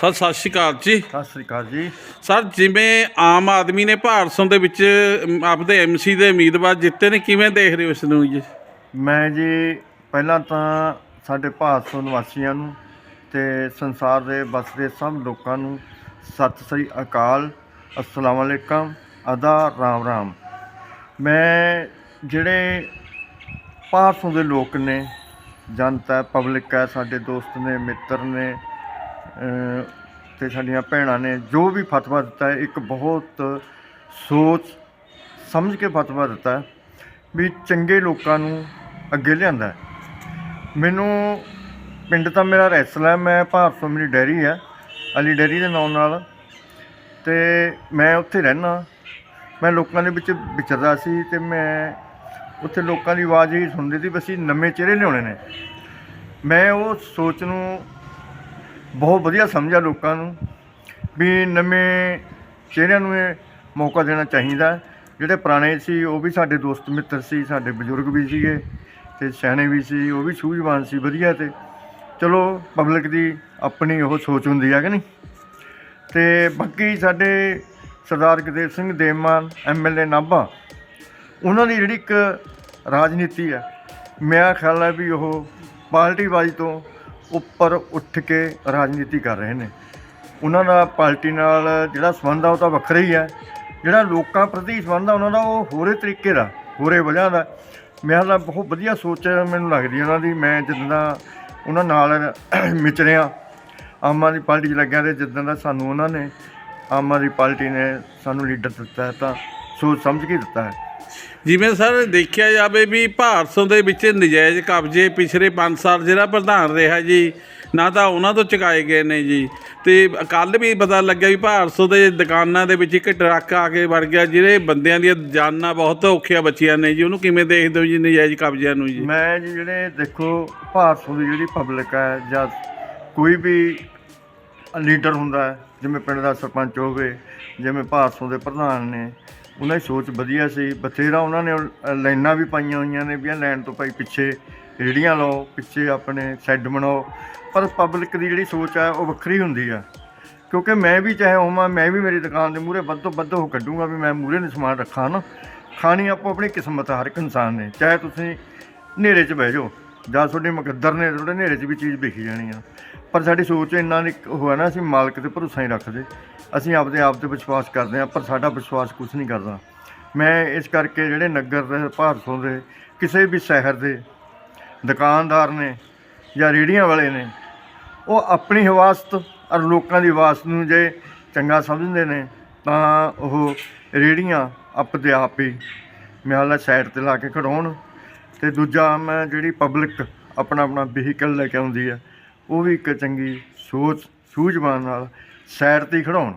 Sir ਸਤਿ ਸ਼੍ਰੀ ਅਕਾਲ ਜੀ। ਸਤਿ ਸ੍ਰੀ ਅਕਾਲ ਜੀ। ਸਰ ਜਿਵੇਂ ਆਮ ਆਦਮੀ ਨੇ ਭਾਰਤ ਦੇ ਵਿੱਚ ਅਮ, ਆਪਦੇ ਐਮਸੀ ਦੇ ਉਮੀਦਵਾਰ ਜਿੱਤੇ ਨੇ ਕਿਵੇਂ ਦੇਖ ਰਹੇ ਹੋ ਇਸ ਨੂੰ ਜੀ? ਮੈਂ ਜੀ ਪਹਿਲਾਂ ਤਾਂ ਸਾਡੇ ਭਾਰਤ ਤੋਂ ਨਿਵਾਸੀਆਂ ਨੂੰ ਤੇ ਸੰਸਾਰ ਦੇ ਵਸਦੇ ਸਭ ਲੋਕਾਂ ਨੂੰ ਸਤਿ ਸ੍ਰੀ ਅਕਾਲ ਅਸਲਾਮ ਅਲੈਕਮ ਅਦਾ ਰਾਮ ਰਾਮ। ਮੈਂ ਜਿਹੜੇ ਭਾਰਤੋਂ ਦੇ ਲੋਕ ਨੇ ਜਨਤਾ ਹੈ ਪਬਲਿਕ ਹੈ ਸਾਡੇ ਦੋਸਤ ਨੇ ਮਿੱਤਰ ਨੇ ਤੇ ਸਾਡੀਆਂ ਭੈਣਾਂ ਨੇ ਜੋ ਵੀ ਫਤਵਾ ਦਿੱਤਾ ਹੈ, ਇੱਕ ਬਹੁਤ ਸੋਚ ਸਮਝ ਕੇ ਫਤਵਾ ਦਿੱਤਾ ਵੀ ਚੰਗੇ ਲੋਕਾਂ ਨੂੰ ਅੱਗੇ ਲਿਆਂਦਾ ਮੈਨੂੰ ਪਿੰਡ ਤਾਂ ਮੇਰਾ ਰੈਸਲ ਹੈ, ਮੈਂ ਭਾਰਤ ਤੋਂ ਮੇਰੀ ਡੈਰੀ ਹੈ, ਅਲੀ ਡੈਰੀ ਦੇ ਨਾਮ ਨਾਲ। ਤੇ ਮੈਂ ਉੱਥੇ ਰਹਿਣਾ ਮੈਂ ਲੋਕਾਂ ਦੇ ਵਿੱਚ ਵਿਚਰਦਾ ਸੀ ਤੇ ਮੈਂ ਉੱਥੇ ਲੋਕਾਂ ਦੀ ਆਵਾਜ਼ ਹੀ ਸੁਣਦੀ ਸੀ ਬਸ ਅਸੀਂ ਨਵੇਂ ਚਿਹਰੇ ਲਿਆਉਣੇ ਨੇ। ਮੈਂ ਉਹ ਸੋਚ ਨੂੰ ਬਹੁਤ ਵਧੀਆ ਸਮਝਿਆ ਲੋਕਾਂ ਨੂੰ ਵੀ ਨਵੇਂ ਚਿਹਰਿਆਂ ਨੂੰ ਇਹ ਮੌਕਾ ਦੇਣਾ ਚਾਹੀਦਾ। ਜਿਹੜੇ ਪੁਰਾਣੇ ਸੀ, ਉਹ ਵੀ ਸਾਡੇ ਦੋਸਤ ਮਿੱਤਰ ਸੀ, ਸਾਡੇ ਬਜ਼ੁਰਗ ਵੀ ਸੀਗੇ ਤੇ ਸਿਆਣੇ ਵੀ ਸੀ, ਉਹ ਵੀ ਸੂਝਵਾਨ ਸੀ, ਵਧੀਆ ਤੇ ਚਲੋ ਪਬਲਿਕ ਦੀ ਆਪਣੀ ਉਹ ਸੋਚ ਹੁੰਦੀ ਹੈ ਕਿ ਨਹੀਂ? ਤੇ ਬਾਕੀ ਸਾਡੇ ਸਰਦਾਰ ਗੁਰਦੇਵ ਸਿੰਘ ਦੇਵਮਾਨ ਐਮਐਲਏ ਨਾਭਾ, ਉਹਨਾਂ ਦੀ ਜਿਹੜੀ ਇੱਕ ਰਾਜਨੀਤੀ ਹੈ ਮੇਰਾ ਖਿਆਲ ਹੈ ਵੀ ਉਹ ਪਾਰਟੀਬਾਜ਼ੀ ਤੋਂ ਉੱਪਰ ਉੱਠ ਕੇ ਰਾਜਨੀਤੀ ਕਰ ਰਹੇ ਨੇ। ਉਹਨਾਂ ਦਾ ਪਾਰਟੀ ਨਾਲ ਜਿਹੜਾ ਸੰਬੰਧ ਆ ਉਹ ਤਾਂ ਵੱਖਰਾ ਹੀ ਹੈ ਜਿਹੜਾ ਲੋਕਾਂ ਪ੍ਰਤੀ ਸੰਬੰਧ ਆ ਉਹਨਾਂ ਦਾ ਉਹ ਹੋਰੇ ਤਰੀਕੇ ਦਾ, ਹੋਰੇ ਵਜ੍ਹਾ ਦਾ। ਮੇਰਾ ਤਾਂ ਬਹੁਤ ਵਧੀਆ ਸੋਚ ਮੈਨੂੰ ਲੱਗਦੀ ਉਹਨਾਂ ਦੀ। ਮੈਂ ਜਿੱਦਾਂ ਉਹਨਾਂ ਨਾਲ ਮਿਚਰਿਆ ਆਮ ਆਦਮੀ ਪਾਰਟੀ 'ਚ ਲੱਗਿਆ ਤੇ ਜਿੱਦਾਂ ਦਾ ਸਾਨੂੰ ਉਹਨਾਂ ਨੇ, ਆਮ ਆਦਮੀ ਪਾਰਟੀ ਨੇ ਸਾਨੂੰ ਲੀਡਰ ਦਿੱਤਾ ਹੈ ਤਾਂ ਸੋਚ ਸਮਝ ਕੇ ਦਿੱਤਾ ਹੈ। ਜਿਵੇਂ ਸਰ ਦੇਖਿਆ ਜਾਵੇ ਵੀ ਭਾਰਤ ਦੇ ਵਿੱਚ ਨਜਾਇਜ਼ ਕਬਜ਼ੇ ਪਿਛਲੇ 5 ਸਾਲ ਜਿਹੜਾ ਪ੍ਰਧਾਨ ਰਿਹਾ ਜੀ, ਨਾ ਤਾਂ ਉਹਨਾਂ ਤੋਂ ਚੁਕਾਏ ਗਏ ਨੇ ਜੀ। ਤੇ ਕੱਲ ਵੀ ਪਤਾ ਲੱਗਿਆ ਵੀ ਭਾਰਤ ਦੇ ਦੁਕਾਨਾਂ ਦੇ ਵਿੱਚ ਇੱਕ ਟਰੱਕ ਆ ਕੇ ਵੜ ਗਿਆ ਜਿਹੜੇ ਬੰਦਿਆਂ ਦੀਆਂ ਜਾਨਾਂ ਬਹੁਤ ਔਖੀਆਂ ਬਚੀਆਂ ਨੇ ਜੀ। ਉਹਨੂੰ ਕਿਵੇਂ ਦੇਖਦੇ ਹੋ ਜੀ ਨਜਾਇਜ਼ ਕਬਜ਼ਿਆਂ ਨੂੰ ਜੀ? ਮੈਂ ਜੀ ਜਿਹੜੇ ਦੇਖੋ, ਭਾਰਤ ਦੀ ਜਿਹੜੀ ਪਬਲਿਕ ਹੈ ਜਾਂ ਕੋਈ ਵੀ ਲੀਡਰ ਹੁੰਦਾ ਜਿਵੇਂ ਪਿੰਡ ਦਾ ਸਰਪੰਚ ਹੋਵੇ, ਜਿਵੇਂ ਭਾਰਤ ਦੇ ਪ੍ਰਧਾਨ ਨੇ ਉਹਨਾਂ ਦੀ ਸੋਚ ਵਧੀਆ ਸੀ। ਬਥੇਰਾ ਉਹਨਾਂ ਨੇ ਉਹ ਲਾਈਨਾਂ ਵੀ ਪਾਈਆਂ ਹੋਈਆਂ ਨੇ ਵੀ ਇਹ ਲਾਈਨ ਤੋਂ ਭਾਈ ਪਿੱਛੇ ਰੇੜੀਆਂ ਲਾਓ, ਪਿੱਛੇ ਆਪਣੇ ਸ਼ੈੱਡ ਬਣਾਓ। ਪਰ ਪਬਲਿਕ ਦੀ ਜਿਹੜੀ ਸੋਚ ਹੈ ਉਹ ਵੱਖਰੀ ਹੁੰਦੀ ਆ। ਕਿਉਂਕਿ ਮੈਂ ਵੀ ਚਾਹੇ ਹੋਵਾਂ, ਮੈਂ ਵੀ ਮੇਰੀ ਦੁਕਾਨ ਦੇ ਮੂਹਰੇ ਵੱਧ ਤੋਂ ਵੱਧ ਉਹ ਕੱਢੂੰਗਾ ਵੀ ਮੈਂ ਮੂਹਰੇ ਨੂੰ ਸਮਾਨ ਰੱਖਾਂ ਨਾ। ਖਾਣੀ ਆਪੋ ਆਪਣੀ ਕਿਸਮਤ ਆ ਹਰ ਇੱਕ ਇਨਸਾਨ ਨੇ, ਚਾਹੇ ਤੁਸੀਂ ਹਨੇਰੇ 'ਚ ਬਹਿ ਜਾਓ। ਜਾਂ ਤੁਹਾਡੇ ਮੁਕੱਦਰ ਨੇ ਤੁਹਾਡੇ ਹਨੇਰੇ 'ਚ ਵੀ ਚੀਜ਼ ਵਿਖੀ ਜਾਣੀ ਆ। ਪਰ ਸਾਡੀ ਸੋਚ ਇੰਨਾ ਨਹੀਂ ਹੋਇਆ ਨਾ, ਅਸੀਂ ਮਾਲਕ ਤੇ ਭਰੋਸਾ ਹੀ ਰੱਖਦੇ ਅਸੀਂ ਆਪਦੇ ਆਪ ਤੇ ਵਿਸ਼ਵਾਸ ਕਰਦੇ ਹਾਂ ਪਰ ਸਾਡਾ ਵਿਸ਼ਵਾਸ ਕੁਝ ਨਹੀਂ ਕਰਦਾ। ਮੈਂ ਇਸ ਕਰਕੇ ਜਿਹੜੇ ਨਗਰ ਦੇ, ਭਾਰਤੋਂ ਦੇ, ਕਿਸੇ ਵੀ ਸ਼ਹਿਰ ਦੇ ਦੁਕਾਨਦਾਰ ਨੇ ਜਾਂ ਰੇੜੀਆਂ ਵਾਲੇ ਨੇ, ਉਹ ਆਪਣੀ ਹਵਾਸਤ ਔਰ ਲੋਕਾਂ ਦੀ ਹਵਾਸਤ ਨੂੰ ਜੇ ਚੰਗਾ ਸਮਝਦੇ ਨੇ, ਤਾਂ ਉਹ ਰੇੜੀਆਂ ਆਪਦੇ ਆਪ ਹੀ ਮਿਆਲਾ ਸਾਈਡ ਤੇ ਲਾ ਕੇ ਖੜਾਉਣ। ਤੇ ਦੂਜਾ ਮੈਂ ਜਿਹੜੀ ਪਬਲਿਕ ਆਪਣਾ ਆਪਣਾ ਵਹੀਕਲ ਲੈ ਕੇ ਆਉਂਦੀ ਹੈ, ਉਹ ਵੀ ਇੱਕ ਚੰਗੀ ਸੋਚ, ਸੂਝਵਾਨ ਨਾਲ ਸਾਈਡ ਤੇ ਹੀ ਖੜਾਉਣ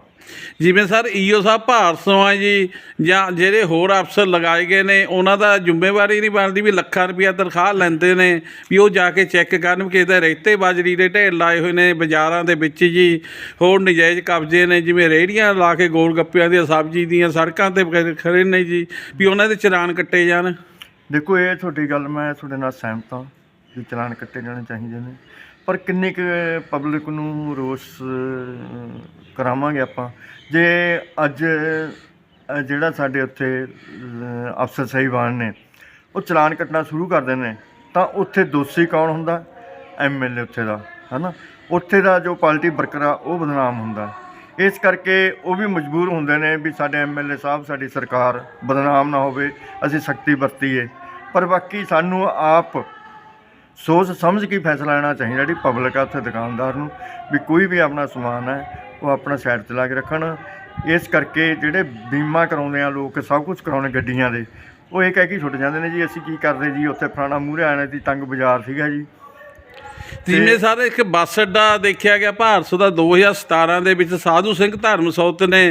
ਜਿਵੇਂ ਸਰ ਈਓ ਸਾਹਿਬ ਭਾਰਤ ਆ ਜੀ, ਜਾਂ ਜਿਹੜੇ ਹੋਰ ਅਫਸਰ ਲਗਾਏ ਗਏ ਨੇ, ਉਹਨਾਂ ਦਾ ਜ਼ਿੰਮੇਵਾਰੀ ਨਹੀਂ ਬਣਦੀ ਵੀ ਲੱਖਾਂ ਰੁਪਇਆ ਤਨਖਾਹ ਲੈਂਦੇ ਨੇ, ਵੀ ਉਹ ਜਾ ਕੇ ਚੈੱਕ ਕਰਨ ਵੀ ਕਿਤੇ ਰੇਤੇ ਬਾਜਰੀ ਦੇ ਢੇਰ ਲਾਏ ਹੋਏ ਨੇ ਬਾਜ਼ਾਰਾਂ ਦੇ ਵਿੱਚ ਜੀ, ਹੋਰ ਨਜਾਇਜ਼ ਕਬਜ਼ੇ ਨੇ, ਜਿਵੇਂ ਰੇਹੜੀਆਂ ਲਾ ਕੇ ਗੋਲ ਗੱਪਿਆਂ ਦੀਆਂ ਸਬਜ਼ੀ ਦੀਆਂ ਸੜਕਾਂ ਤੇ ਖੜੇ ਨੇ ਜੀ, ਵੀ ਉਹਨਾਂ ਦੇ ਚਲਾਨ ਕੱਟੇ ਜਾਣ। ਦੇਖੋ, ਇਹ ਤੁਹਾਡੀ ਗੱਲ ਮੈਂ ਤੁਹਾਡੇ ਨਾਲ ਸਹਿਮਤ ਹਾਂ ਵੀ ਚਲਾਨ ਕੱਟੇ ਜਾਣੇ ਚਾਹੀਦੇ ਨੇ। ਪਰ ਕਿੰਨੀ ਕੁ ਪਬਲਿਕ ਨੂੰ ਰੋਸ ਕਰਾਵਾਂਗੇ ਆਪਾਂ? ਜੇ ਅੱਜ ਜਿਹੜਾ ਸਾਡੇ ਉੱਥੇ ਅਫਸਰ ਸਾਹਿਬਾਨ ਨੇ, ਉਹ ਚਲਾਨ ਕੱਟਣਾ ਸ਼ੁਰੂ ਕਰ ਦਿੰਦੇ ਨੇ, ਤਾਂ ਉੱਥੇ ਦੋਸ਼ੀ ਕੌਣ ਹੁੰਦਾ? ਐਮਐਲਏ ਉੱਥੇ ਦਾ, ਹਨਾ? ਉੱਥੇ ਦਾ ਜੋ ਪਾਰਟੀ ਵਰਕਰ ਆ, ਉਹ ਬਦਨਾਮ ਹੁੰਦਾ। ਇਸ ਕਰਕੇ ਉਹ ਵੀ ਮਜਬੂਰ ਹੁੰਦੇ ਨੇ ਵੀ ਸਾਡੇ ਐਮਐਲਏ ਸਾਹਿਬ, ਸਾਡੀ ਸਰਕਾਰ ਬਦਨਾਮ ਨਾ ਹੋਵੇ, ਅਸੀਂ ਸਖਤੀ ਵਰਤੀਏ। ਪਰ ਬਾਕੀ ਸਾਨੂੰ ਆਪ ਸੋਚ ਸਮਝ ਕੇ ਫੈਸਲਾ ਲੈਣਾ ਚਾਹੀਦਾ ਜਿਹੜੀ ਪਬਲਿਕ ਆ ਉੱਥੇ ਦੁਕਾਨਦਾਰ ਨੂੰ ਵੀ ਕੋਈ ਵੀ ਆਪਣਾ ਸਮਾਨ ਹੈ, ਉਹ ਆਪਣਾ ਸਾਈਡ ਤੇ ਲਾ ਕੇ ਰੱਖਣ। ਇਸ ਕਰਕੇ ਜਿਹੜੇ ਬੀਮਾ ਕਰਾਉਂਦੇ ਆ ਲੋਕ, ਸਭ ਕੁਝ ਕਰਾਉਣੇ ਗੱਡੀਆਂ ਦੇ, ਉਹ ਇਹ ਕਹਿ ਕੇ ਛੁੱਟ ਜਾਂਦੇ ਨੇ ਜੀ, ਅਸੀਂ ਕੀ ਕਰਦੇ ਜੀ, ਉੱਥੇ ਫਲਾਣਾ ਮੂਹਰੇ ਆਣਾ ਸੀ ਤੰਗ ਬਾਜ਼ਾਰ ਸੀਗਾ ਜੀ। ਜਿਵੇਂ ਸਰ ਇੱਕ ਬੱਸ ਅੱਡਾ ਦੇਖਿਆ ਗਿਆ ਭਾਰਤ ਦਾ 2017 ਦੇ ਵਿੱਚ ਸਾਧੂ ਸਿੰਘ ਧਰਮਸੋਤ ਨੇ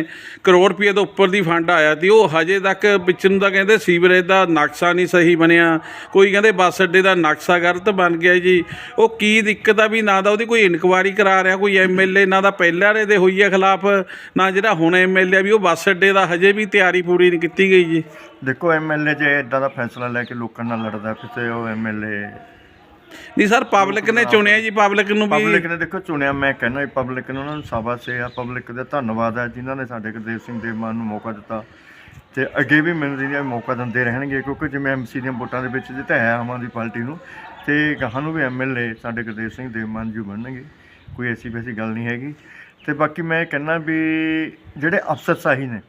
ਕਰੋੜ ਰੁਪਏ ਤੋਂ ਉੱਪਰ ਦੀ ਫੰਡ ਆਇਆ ਤੇ ਉਹ ਹਜੇ ਤੱਕ ਵਿੱਚ ਨੂੰ ਤਾਂ ਕਹਿੰਦੇ ਸੀਵਰੇਜ ਦਾ ਨਕਸ਼ਾ ਨਹੀਂ ਸਹੀ ਬਣਿਆ ਕੋਈ ਕਹਿੰਦੇ ਬੱਸ ਅੱਡੇ ਦਾ ਨਕਸ਼ਾ ਗਲਤ ਬਣ ਗਿਆ ਜੀ। ਉਹ ਕੀ ਦਿੱਕਤ ਆ ਵੀ ਨਾ ਤਾਂ ਉਹਦੀ ਕੋਈ ਇਨਕੁਆਇਰੀ ਕਰਾ ਰਿਹਾ ਕੋਈ ਐਮਐਲਏ ਨਾ ਤਾਂ ਪਹਿਲਾਂ ਦੇ ਹੋਈ ਹੈ ਖਿਲਾਫ ਨਾ ਜਿਹੜਾ ਹੁਣ ਐਮਐਲਏ ਵੀ ਉਹ ਬੱਸ ਅੱਡੇ ਦਾ ਹਜੇ ਵੀ ਤਿਆਰੀ ਪੂਰੀ ਨਹੀਂ ਕੀਤੀ ਗਈ ਜੀ। ਦੇਖੋ ਐਮਐਲਏ ਜੇ ਇਦਾਂ ਦਾ ਫੈਸਲਾ ਲੈ ਕੇ ਲੋਕਾਂ ਨਾਲ ਲੜਦਾ ਫਿਰ ਤੇ ਉਹ ਐਮਐਲਏ ਨਹੀਂ ਸਰ ਪਬਲਿਕ ਨੇ ਚੁਣਿਆ ਜੀ ਪਬਲਿਕ ਨੂੰ ਵੀ ਪਬਲਿਕ ਨੇ ਦੇਖੋ ਚੁਣਿਆ ਮੈਂ ਕਹਿੰਦਾ ਪਬਲਿਕ ਨੇ ਉਹਨਾਂ ਨੂੰ ਸ਼ਾਬਾਸ਼ ਹੈ ਪਬਲਿਕ ਦਾ ਧੰਨਵਾਦ ਹੈ ਜਿਨ੍ਹਾਂ ਨੇ ਸਾਡੇ ਗੁਰਦੇਵ ਸਿੰਘ ਦੇ ਮਾਨ ਨੂੰ ਮੌਕਾ ਦਿੱਤਾ। ਤੇ ਅੱਗੇ ਵੀ ਮੈਨੂੰ ਜਿਹੜੀਆਂ ਮੌਕਾ ਦਿੰਦੇ ਰਹਿਣਗੇ ਕਿਉਂਕਿ ਜਿਵੇਂ ਐਮਸੀ ਦੀਆਂ ਵੋਟਾਂ ਦੇ ਵਿੱਚ ਜਿਤਾਇਆ ਆਮ ਆਦਮੀ ਪਾਰਟੀ ਨੂੰ ਤੇ ਗਾਹਾਂ ਨੂੰ ਵੀ ਐਮਐਲਏ ਸਾਡੇ ਗੁਰਦੇਵ ਸਿੰਘ ਦੇ ਮਾਨ ਜੀ ਬਣਨਗੇ। ਕੋਈ ਐਸੀ ਵੈਸੀ ਗੱਲ ਨਹੀਂ ਹੈਗੀ। ਤੇ ਬਾਕੀ ਮੈਂ ਕਹਿੰਦਾ ਵੀ ਜਿਹੜੇ ਅਫਸਰਸ਼ਾਹੀ ਨੇ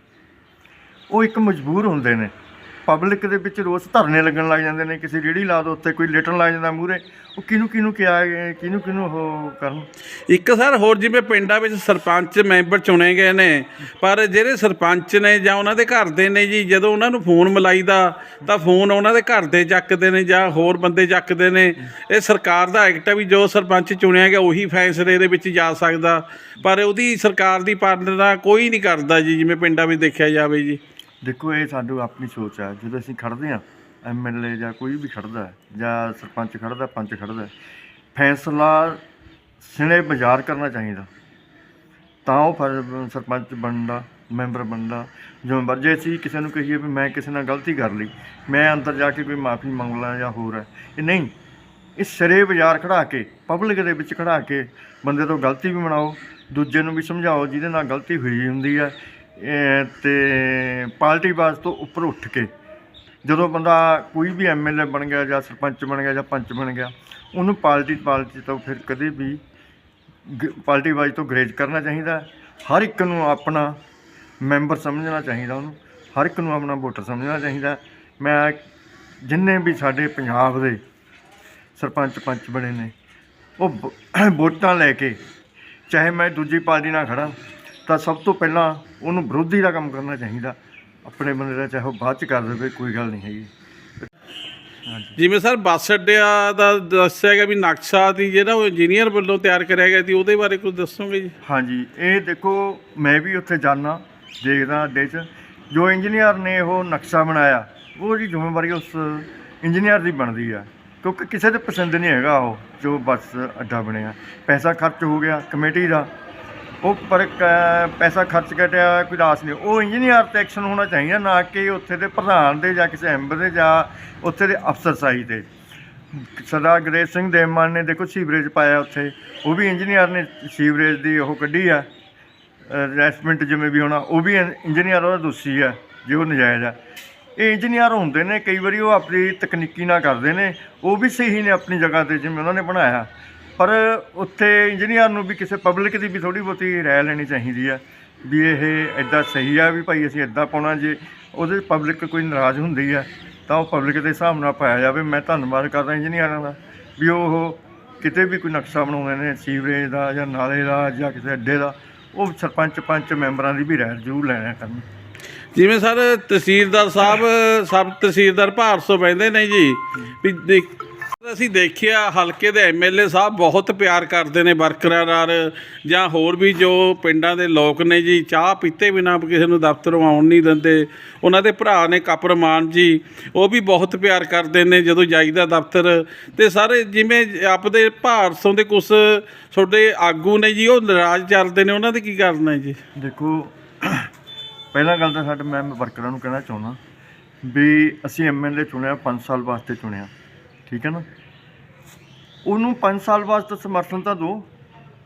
ਉਹ ਇੱਕ ਮਜਬੂਰ ਹੁੰਦੇ ਨੇ। ਪਬਲਿਕ ਦੇ ਵਿੱਚ ਰੋਜ਼ ਧਰਨੇ ਲੱਗਣ ਲੱਗ ਜਾਂਦੇ ਨੇ, ਕਿਸੇ ਰੇੜੀ ਲਾ ਦੋ ਉੱਤੇ ਕੋਈ ਲੇਟਣ ਲੱਗ ਜਾਂਦਾ ਮੂਰੇ ਉਹ ਕਿਹਨੂੰ ਕਿਹਨੂੰ ਕਿਹਾ, ਕਿਹਨੂੰ ਕਿਹਨੂੰ ਉਹ ਕਰਨ? ਇੱਕ ਸਰ, ਹੋਰ ਜਿਵੇਂ ਪਿੰਡਾਂ ਵਿੱਚ ਸਰਪੰਚ ਮੈਂਬਰ ਚੁਣੇ ਗਏ ਨੇ, ਪਰ ਜਿਹੜੇ ਸਰਪੰਚ ਨੇ ਜਾਂ ਉਹਨਾਂ ਦੇ ਘਰ ਦੇ ਨੇ ਜੀ, ਜਦੋਂ ਉਹਨਾਂ ਨੂੰ ਫੋਨ ਮਿਲਾਈਦਾ, ਤਾਂ ਫੋਨ ਉਹਨਾਂ ਦੇ ਘਰ ਦੇ ਚੱਕਦੇ ਨੇ ਜਾਂ ਹੋਰ ਬੰਦੇ ਚੱਕਦੇ ਨੇ। ਇਹ ਸਰਕਾਰ ਦਾ ਐਕਟ ਹੈ ਵੀ ਜੋ ਸਰਪੰਚ ਚੁਣਿਆ ਗਿਆ, ਉਹੀ ਫੈਸਲੇ ਦੇ ਵਿੱਚ ਜਾ ਸਕਦਾ। ਪਰ ਉਹਦੀ ਸਰਕਾਰ ਦੀ ਪਾਲਣਾ ਕੋਈ ਨਹੀਂ ਕਰਦਾ ਜੀ, ਜਿਵੇਂ ਪਿੰਡਾਂ ਵਿੱਚ ਦੇਖਿਆ ਜਾਵੇ ਜੀ। ਦੇਖੋ, ਇਹ ਸਾਡੀ ਆਪਣੀ ਸੋਚ ਹੈ ਜਦੋਂ ਅਸੀਂ ਖੜਦੇ ਹਾਂ ਐਮਐਲਏ ਜਾਂ ਕੋਈ ਵੀ ਖੜਦਾ ਜਾਂ ਸਰਪੰਚ ਖੜਦਾ ਪੰਚ ਖੜਦਾ ਫੈਸਲਾ ਸਿਨੇ ਬਾਜ਼ਾਰ ਕਰਨਾ ਚਾਹੀਦਾ। ਤਾਂ ਉਹ ਫਰ- ਸਰਪੰਚ ਬਣਦਾ, ਮੈਂਬਰ ਬਣਦਾ ਜ਼ਿੰਮੇਵਾਰ ਜੇ ਅਸੀਂ ਕਿਸੇ ਨੂੰ ਕਹੀਏ ਵੀ ਮੈਂ ਕਿਸੇ ਨਾਲ ਗਲਤੀ ਕਰ ਲਈ, ਮੈਂ ਅੰਦਰ ਜਾ ਕੇ ਕੋਈ ਮਾਫੀ ਮੰਗ ਲਾਂ ਜਾਂ ਹੋਰ ਹੈ, ਇਹ ਨਹੀਂ। ਇਹ ਸਿਰੇ ਬਾਜ਼ਾਰ ਖੜਾ ਕੇ, ਪਬਲਿਕ ਦੇ ਵਿੱਚ ਖੜਾ ਕੇ ਬੰਦੇ ਤੋਂ ਗਲਤੀ ਵੀ ਮਨਾਓ, ਦੂਜੇ ਨੂੰ ਵੀ ਸਮਝਾਓ, ਜਿਹਦੇ ਨਾਲ ਗਲਤੀ ਹੋਈ ਹੁੰਦੀ ਹੈ ਤੇ ਪਾਰਟੀ ਬਾਜ਼ ਤੋਂ ਉੱਪਰ ਉੱਠ ਕੇ ਜਦੋਂ ਬੰਦਾ ਕੋਈ ਵੀ ਐਮਐਲਏ ਬਣ ਗਿਆ ਜਾਂ ਸਰਪੰਚ ਬਣ ਗਿਆ ਜਾਂ ਪੰਚ ਬਣ ਗਿਆ, ਉਹਨੂੰ ਪਾਰਟੀ ਪਾਰਟੀ ਤੋਂ ਫਿਰ ਕਦੇ ਵੀ ਗ- ਪਾਰਟੀ ਵਾਈਜ਼ ਤੋਂ ਗਰੇਜ ਕਰਨਾ ਚਾਹੀਦਾ ਹਰ ਇੱਕ ਨੂੰ ਆਪਣਾ ਮੈਂਬਰ ਸਮਝਣਾ ਚਾਹੀਦਾ ਉਹਨੂੰ, ਹਰ ਇੱਕ ਨੂੰ ਆਪਣਾ ਵੋਟਰ ਸਮਝਣਾ ਚਾਹੀਦਾ ਮੈਂ ਜਿੰਨੇ ਵੀ ਸਾਡੇ ਪੰਜਾਬ ਦੇ ਸਰਪੰਚ, ਪੰਚ ਬਣੇ ਨੇ, ਉਹ ਵ- ਵੋਟਾਂ ਲੈ ਕੇ ਚਾਹੇ ਮੈਂ ਦੂਜੀ ਪਾਰਟੀ ਨਾਲ ਖੜਾ ਤਾਂ ਸਭ ਤੋਂ ਪਹਿਲਾਂ ਉਹਨੂੰ ਵਿਰੋਧੀ ਦਾ ਕੰਮ ਕਰਨਾ ਚਾਹੀਦਾ। ਆਪਣੇ ਬੰਦੇ ਦਾ ਚਾਹੇ ਉਹ ਬਾਅਦ ਚ ਕਰ ਦੇਵੇ ਕੋਈ ਗੱਲ ਨਹੀਂ ਹੈਗੀ। ਜਿਵੇਂ ਸਰ ਬੱਸ ਅੱਡਿਆਂ ਦਾ ਦੱਸਿਆ ਗਿਆ ਵੀ ਨਕਸ਼ਾ ਦੀ ਜਿਹੜਾ ਉਹ ਇੰਜੀਨੀਅਰ ਵੱਲੋਂ ਤਿਆਰ ਕਰਿਆ ਗਿਆ ਸੀ ਉਹਦੇ ਬਾਰੇ ਕੁਝ ਦੱਸੋਗੇ ਜੀ? ਹਾਂਜੀ ਇਹ ਦੇਖੋ ਮੈਂ ਵੀ ਉੱਥੇ ਜਾਣਾ ਦੇਖਦਾ ਅੱਡੇ 'ਚ। ਜੋ ਇੰਜੀਨੀਅਰ ਨੇ ਉਹ ਨਕਸ਼ਾ ਬਣਾਇਆ ਉਹ ਜੀ ਜ਼ਿੰਮੇਵਾਰੀ ਉਸ ਇੰਜੀਨੀਅਰ ਦੀ ਬਣਦੀ ਆ। ਕਿਉਂਕਿ ਕਿਸੇ ਦੇ ਪਸੰਦ ਨਹੀਂ ਹੈਗਾ ਉਹ ਜੋ ਬੱਸ ਅੱਡਾ ਬਣਿਆ। ਪੈਸਾ ਖਰਚ ਹੋ ਗਿਆ ਕਮੇਟੀ ਦਾ। ਉਹ ਪਰ ਕ- ਪੈਸਾ ਖਰਚ ਕਟਿਆ ਕੋਈ ਰਾਸ ਨਹੀਂ। ਉਹ ਇੰਜੀਨੀਅਰ ਤੇ ਐਕਸ਼ਨ ਹੋਣਾ ਚਾਹੀਦਾ ਨਾ ਕਿ ਉੱਥੇ ਦੇ ਪ੍ਰਧਾਨ ਦੇ ਜਾਂ ਕਿਸੇ ਮੈਂਬਰ ਦੇ ਜਾਂ ਉੱਥੇ ਦੇ ਅਫਸਰਸ਼ਾਹੀ ਤੇ ਸਰਦਾਰ ਗੁਰੇਜ ਸਿੰਘ ਦੇਵਮਾਨ ਨੇ ਦੇਖੋ ਸੀਵਰੇਜ ਪਾਇਆ ਉੱਥੇ। ਉਹ ਵੀ ਇੰਜੀਨੀਅਰ ਨੇ ਸੀਵਰੇਜ ਦੀ ਉਹ ਕੱਢੀ ਆ। ਰੈਸਟਮੈਂਟ ਜਿਵੇਂ ਵੀ ਹੋਣਾ, ਉਹ ਵੀ ਇੰਜੀਨੀਅਰ ਉਹਦਾ ਦੋਸ਼ੀ ਆ, ਜੇ ਉਹ ਨਜਾਇਜ਼ ਆ। ਇਹ ਇੰਜੀਨੀਅਰ ਹੁੰਦੇ ਨੇ, ਕਈ ਵਾਰੀ ਉਹ ਆਪਣੀ ਤਕਨੀਕੀ ਨਾਲ ਕਰਦੇ ਨੇ। ਉਹ ਵੀ ਸਹੀ ਨੇ ਆਪਣੀ ਜਗ੍ਹਾ ਤੇ, ਜਿਵੇਂ ਉਹਨਾਂ ਨੇ ਬਣਾਇਆ। ਪਰ ਉੱਥੇ ਇੰਜੀਨੀਅਰ ਨੂੰ ਵੀ ਕਿਸੇ ਪਬਲਿਕ ਦੀ ਵੀ ਥੋੜੀ ਬਹੁਤੀ ਰਾਏ ਲੈਣੀ ਚਾਹੀਦੀ ਆ ਵੀ ਇਹ ਐਦਾਂ ਸਹੀ ਆ ਵੀ ਭਾਈ ਅਸੀਂ ਐਦਾਂ ਪਾਉਣਾ ਜੇ ਉਹਦੇ ਪਬਲਿਕ ਕੋਈ ਨਾਰਾਜ਼ ਹੁੰਦੀ ਆ ਤਾਂ ਉਹ ਪਬਲਿਕ ਦੇ ਹਿਸਾਬ ਨਾਲ ਪਾਇਆ ਜਾਵੇ। ਮੈਂ ਧੰਨਵਾਦ ਕਰਦਾ ਇੰਜੀਨੀਅਰਾਂ ਦਾ ਵੀ ਉਹ ਕਿਤੇ ਵੀ ਕੋਈ ਨਕਸ਼ਾ ਬਣਾਉਂਦੇ ਨੇ, ਸੀਵਰੇਜ ਦਾ ਜਾਂ ਨਾਲੇ ਦਾ ਜਾਂ ਕਿਸੇ ਅੱਡੇ ਦਾ, ਉਹ ਸਰਪੰਚ ਪੰਚ ਮੈਂਬਰਾਂ ਦੀ ਵੀ ਰਾਏ ਜ਼ਰੂਰ ਲੈਣਾ ਕਰਨ। ਜਿਵੇਂ ਸਰ ਤਹਿਸੀਲਦਾਰ ਸਾਹਿਬ ਸਭ ਤਹਿਸੀਲਦਾਰ ਭਾਰਸੋ ਬੈਂਦੇ ਨੇ ਜੀ, ਵੀ ਦੇਖ- ਅਸੀਂ ਦੇਖਿਆ ਹਲਕੇ ਦੇ ਐਮਐਲਏ ਸਾਹਿਬ ਬਹੁਤ ਪਿਆਰ ਕਰਦੇ ਨੇ ਵਰਕਰਾਂ ਨਾਲ, ਜਾਂ ਹੋਰ ਵੀ ਜੋ ਪਿੰਡਾਂ ਦੇ ਲੋਕ ਨੇ ਜੀ, ਚਾਹ ਪੀਤੇ ਬਿਨਾ ਕਿਸੇ ਨੂੰ ਦਫ਼ਤਰੋਂ ਆਉਣ ਨਹੀਂ ਦਿੰਦੇ। ਉਹਨਾਂ ਦੇ ਭਰਾ ਨੇ ਕਪਰਮਾਨ ਜੀ, ਉਹ ਵੀ ਬਹੁਤ ਪਿਆਰ ਕਰਦੇ ਨੇ ਜਦੋਂ ਜਾਈਦਾ ਦਫ਼ਤਰ। ਤੇ ਸਾਰੇ ਜਿਵੇਂ ਆਪਦੇ ਭਾਰਤੋਂ ਦੇ ਕੁਝ ਤੁਹਾਡੇ ਆਗੂ ਨੇ ਜੀ, ਉਹ ਨਾਰਾਜ਼ ਚੱਲਦੇ ਨੇ। ਉਹਨਾਂ ਦੇ ਕੀ ਕਰਨਾ ਜੀ? ਦੇਖੋ, ਪਹਿਲਾਂ ਗੱਲ ਤਾਂ ਸਾਡੇ ਮੈਂ ਵਰਕਰਾਂ ਨੂੰ ਕਹਿਣਾ ਚਾਹੁੰਦਾ ਵੀ ਅਸੀਂ ਐਮਐਲਏ ਚੁਣਿਆ 5 ਸਾਲ ਵਾਸਤੇ ਚੁਣਿਆ। ਠੀਕ ਹੈ ਨਾ? ਉਹਨੂੰ 5 ਸਾਲ ਵਾਸਤੇ ਸਮਰਥਨ ਤਾਂ ਦਿਓ।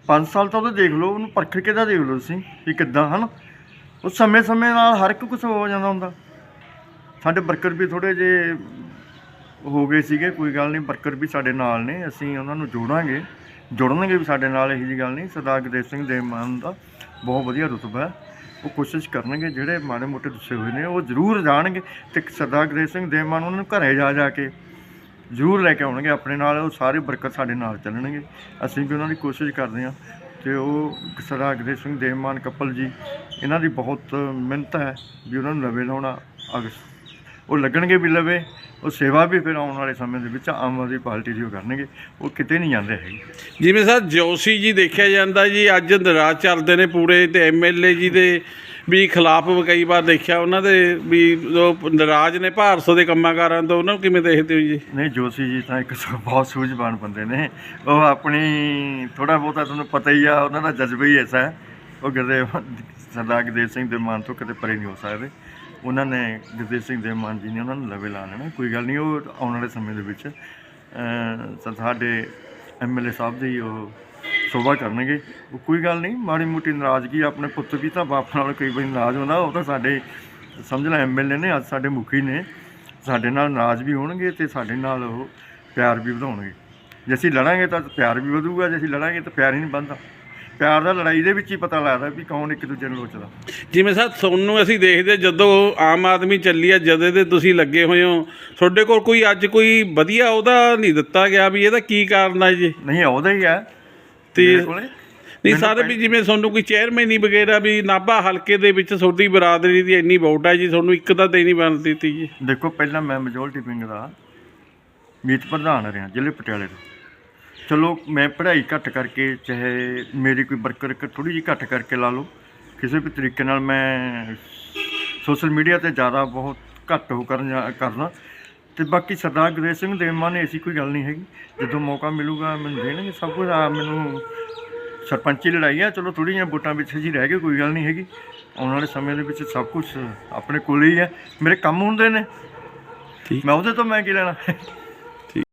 5 ਸਾਲ ਤਾਂ ਉਹਦੇ ਦੇਖ ਲਓ, ਉਹਨੂੰ ਪਰਖ ਕੇ ਤਾਂ ਦੇਖ ਲਓ ਤੁਸੀਂ, ਵੀ ਕਿੱਦਾਂ, ਹਨ? ਉਹ ਸਮੇਂ ਸਮੇਂ ਨਾਲ ਹਰ ਇੱਕ ਕੁਝ ਹੋ ਜਾਂਦਾ ਹੁੰਦਾ। ਸਾਡੇ ਵਰਕਰ ਵੀ ਥੋੜੇ ਜੇ ਹੋ ਗਏ ਸੀਗੇ, ਕੋਈ ਗੱਲ ਨਹੀਂ, ਵਰਕਰ ਵੀ ਸਾਡੇ ਨਾਲ ਨੇ, ਅਸੀਂ ਉਹਨਾਂ ਨੂੰ ਜੋੜਾਂਗੇ। ਜੁੜਨਗੇ ਵੀ ਸਾਡੇ ਨਾਲ, ਇਹੋ ਜਿਹੀ ਗੱਲ ਨਹੀਂ, ਸਰਦਾਰ ਗੁਰਦੇਵ ਸਿੰਘ ਦੇ ਮਾਨ ਦਾ ਬਹੁਤ ਵਧੀਆ ਰੁਤਬਾ ਹੈ। ਉਹ ਕੋਸ਼ਿਸ਼ ਕਰਨਗੇ, ਜਿਹੜੇ ਮਾੜੇ ਮੋਟੇ ਦੁੱਸੇ ਹੋਏ ਨੇ, ਉਹ ਜ਼ਰੂਰ ਜਾਣਗੇ ਤੇ ਸਰਦਾਰ ਗੁਰਦੇਵ ਸਿੰਘ ਦੇਵ ਮਾਨ ਉਹਨਾਂ ਨੂੰ ਘਰੇ ਜਾ ਜਾ ਕੇ ਜ਼ਰੂਰ ਲੈ ਕੇ ਆਉਣਗੇ ਆਪਣੇ ਨਾਲ, ਉਹ ਸਾਰੇ ਬਰਕਤ ਸਾਡੇ ਨਾਲ ਚੱਲਣਗੇ। ਅਸੀਂ ਵੀ ਉਹਨਾਂ ਦੀ ਕੋਸ਼ਿਸ਼ ਕਰਦੇ ਹਾਂ ਤੇ ਉਹ ਸਰਦਾਰ ਗੁਰਦੇਵ ਸਿੰਘ ਦੇਵਮਾਨ ਕਪਲ ਜੀ, ਇਹਨਾਂ ਦੀ ਬਹੁਤ ਮਿਹਨਤ ਹੈ ਵੀ ਉਹਨਾਂ ਨੂੰ ਲਵੇ ਲਾਉਣਾ, ਅਗ ਉਹ ਲੱਗਣਗੇ ਵੀ ਲਵੇ, ਉਹ ਸੇਵਾ ਵੀ ਫਿਰ ਆਉਣ ਵਾਲੇ ਸਮੇਂ ਦੇ ਵਿੱਚ ਆਮ ਆਦਮੀ ਪਾਰਟੀ ਦੀ ਉਹ ਕਰਨਗੇ, ਉਹ ਕਿਤੇ ਨਹੀਂ ਜਾਂਦੇ ਹੈਗੇ। ਜਿਵੇਂ ਸਰ ਜੋਸ਼ੀ ਜੀ ਦੇਖਿਆ ਜਾਂਦਾ ਜੀ, ਅੱਜ ਨਾਰਾਜ਼ ਚੱਲਦੇ ਨੇ ਪੂਰੇ ਤੇ ਐਮਐਲਏ ਜੀ ਦੇ ਵੀ ਖਿਲਾਫ ਕਈ ਵਾਰ ਦੇਖਿਆ ਉਹਨਾਂ ਦੇ ਵੀ ਜੋ ਨਰਾਜ਼ ਨੇ ਭਾਰਸੋ ਦੇ ਕੰਮਾਂ ਕਾਰਾਂ ਤੋਂ ਉਹਨਾਂ ਨੂੰ ਕਿਵੇਂ ਦੇਖਦੇ ਹੋ ਜੀ? ਨਹੀਂ ਜੋਸ਼ੀ ਜੀ ਤਾਂ ਇੱਕ ਸੂ- ਬਹੁਤ ਸੂਝਵਾਨ ਬੰਦੇ ਨੇ। ਉਹ ਆਪਣੀ ਥੋੜਾ ਬਹੁਤਾ ਤੁਹਾਨੂੰ ਪਤਾ ਹੀ ਆ ਉਹਨਾਂ ਦਾ ਜਜ਼ਬਾ ਹੀ ਐਸਾ ਹੈ। ਉਹ ਗੁਰਦੇਵ ਸਰਦਾਰ ਗੁਰਦੇਵ ਸਿੰਘ ਦੇ ਮਾਨ ਤੋਂ ਕਦੇ ਪਰੇ ਨਹੀਂ ਹੋ ਸਕਦੇ। ਉਹਨਾਂ ਨੇ ਗੁਰਦੇਵ ਸਿੰਘ ਦੇ ਮਾਨ ਜੀ ਨੇ ਉਹਨਾਂ ਨੂੰ ਲਵੇ ਲਾ ਲੈਣਾ ਕੋਈ ਗੱਲ ਨਹੀਂ ਉਹ ਆਉਣ ਵਾਲੇ ਸਮੇਂ ਦੇ ਵਿੱਚ ਅਹ, ਸਾ- ਸਾਡੇ ਐਮਐਲਏ ਸਾਹਿਬ ਦੀ ਉਹ ਸੋਭਾ ਕਰਨਗੇ। ਉਹ ਕੋਈ ਗੱਲ ਨਹੀਂ ਮਾੜੀ ਮੋਟੀ ਨਾਰਾਜ਼ਗੀ ਆਪਣੇ ਪੁੱਤ ਵੀ ਤਾਂ ਬਾਪ ਨਾਲ ਕਈ ਵਾਰੀ ਨਾਰਾਜ਼ ਹੁੰਦਾ ਉਹ ਤਾਂ ਸਾਡੇ ਸਮਝ ਲੈ ਐਮਐਲਏ ਨੇ ਅੱਜ ਸਾਡੇ ਮੁਖੀ ਨੇ। ਸਾਡੇ ਨਾਲ ਨਾਰਾਜ਼ ਵੀ ਹੋਣਗੇ ਤੇ ਸਾਡੇ ਨਾਲ ਉਹ ਪਿਆਰ ਵੀ ਵਧਾਉਣਗੇ। ਜੇ ਅਸੀਂ ਲੜਾਂਗੇ ਤਾਂ ਪਿਆਰ ਵੀ ਵਧੂਗਾ ਜੇ ਅਸੀਂ ਲੜਾਂਗੇ ਤਾਂ ਪਿਆਰ ਹੀ ਨਹੀਂ ਬਣਦਾ। ਪਿਆਰ ਦਾ ਲੜਾਈ ਦੇ ਵਿੱਚ ਹੀ ਪਤਾ ਲੱਗਦਾ ਵੀ ਕੌਣ ਇੱਕ ਦੂਜੇ ਨੂੰ ਲੋਚਦਾ ਜਿਵੇਂ ਸਰ ਤੁਹਾਨੂੰ ਅਸੀਂ ਦੇਖਦੇ ਜਦੋਂ ਆਮ ਆਦਮੀ ਚੱਲੀ ਆ ਜਦੇ ਦੇ ਤੁਸੀਂ ਲੱਗੇ ਹੋਏ ਹੋ ਤੁਹਾਡੇ ਕੋਲ ਕੋਈ ਅੱਜ ਕੋਈ ਵਧੀਆ ਉਹਦਾ ਨਹੀਂ ਦਿੱਤਾ ਗਿਆ ਵੀ ਇਹਦਾ ਕੀ ਕਾਰਨ ਹੈ ਜੀ? ਨਹੀਂ ਉਹਦਾ ਹੀ ਹੈ। ਤੇ ਮੇਰੇ ਕੋਲੇ? ਨਹੀਂ ਸਾਰੇ ਵੀ ਜਿਵੇਂ ਤੁਹਾਨੂੰ ਕੋਈ ਚੇਅਰਮੈਨ ਵਗੈਰਾ ਵੀ ਨਾਭਾ ਹਲਕੇ ਦੇ ਵਿੱਚ ਤੁਹਾਡੀ ਬਰਾਦਰੀ ਦੀ ਇੰਨੀ ਵੋਟ ਹੈ ਜੀ ਤੁਹਾਨੂੰ ਇੱਕ ਤਾਂ ਦੇਣੀ ਬਣ ਦਿੱਤੀ ਜੀ। ਦੇਖੋ ਪਹਿਲਾਂ ਮੈਂ ਮੈਜੋਰਟੀ ਪਿੰਗ ਦਾ ਮੀਤ ਪ੍ਰਧਾਨ ਰਿਹਾ ਜ਼ਿਲ੍ਹੇ ਪਟਿਆਲੇ ਦਾ ਚਲੋ ਮੈਂ ਪੜ੍ਹਾਈ ਘੱਟ ਕਰਕੇ ਚਾਹੇ ਮੇਰੀ ਕੋਈ ਬਰਕਰ ਥੋੜੀ ਜਿਹੀ ਘੱਟ ਕਰਕੇ ਲਾ ਲਓ ਕਿਸੇ ਵੀ ਤਰੀਕੇ ਨਾਲ ਮੈਂ ਸੋਸ਼ਲ ਮੀਡੀਆ ਤੇ ਜ਼ਿਆਦਾ ਬਹੁਤ ਘੱਟ ਹੋ ਕਰਨ ਜਾ- ਕਰਨਾ। ਤੇ ਬਾਕੀ ਸਰਦਾਰ ਗੁਰਦੇਵ ਸਿੰਘ ਦੇਵਮਾ ਨੇ ਐਸੀ ਕੋਈ ਗੱਲ ਨਹੀਂ ਹੈਗੀ। ਜਦੋਂ ਮੌਕਾ ਮਿਲੂਗਾ ਮੈਨੂੰ ਦੇਣਗੇ ਸਭ ਕੁਝ। ਆ ਮੈਨੂੰ ਸਰਪੰਚੀ ਲੜਾਈ ਆ ਚਲੋ ਥੋੜ੍ਹੀਆਂ ਵੋਟਾਂ ਵਿੱਚ ਜੀ ਰਹਿ ਗਏ ਕੋਈ ਗੱਲ ਨਹੀਂ ਹੈਗੀ। ਆਉਣ ਵਾਲੇ ਸਮੇਂ ਦੇ ਵਿੱਚ ਸਭ ਕੁਝ ਆਪਣੇ ਕੋਲ ਹੀ ਹੈ ਮੇਰੇ ਕੰਮ ਹੁੰਦੇ ਨੇ। ਠੀਕ। ਮੈਂ ਉਹਦੇ ਤੋਂ ਮੈਂ ਕੀ ਲੈਣਾ?